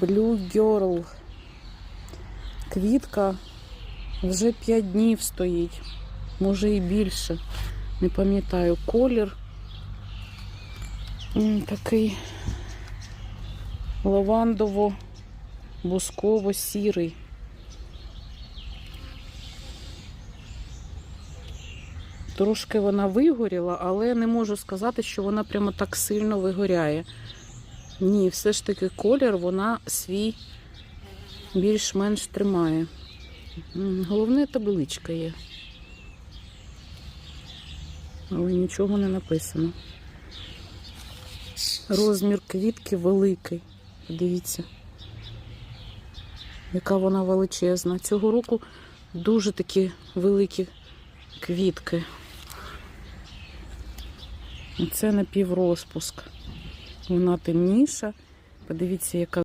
Blue Girl. Квітка вже 5 днів стоїть, може і більше. Не пам'ятаю колір. Такий лавандово-бусково-сірий. Трошки вона вигоріла, але не можу сказати, що вона прямо так сильно вигоряє. Ні, все ж таки колір вона свій більш-менш тримає. Головне табличка є. Але нічого не написано. Розмір квітки великий. Дивіться, яка вона величезна. Цього року дуже такі великі квітки. Це напіврозпуск. Вона темніша. Подивіться, яка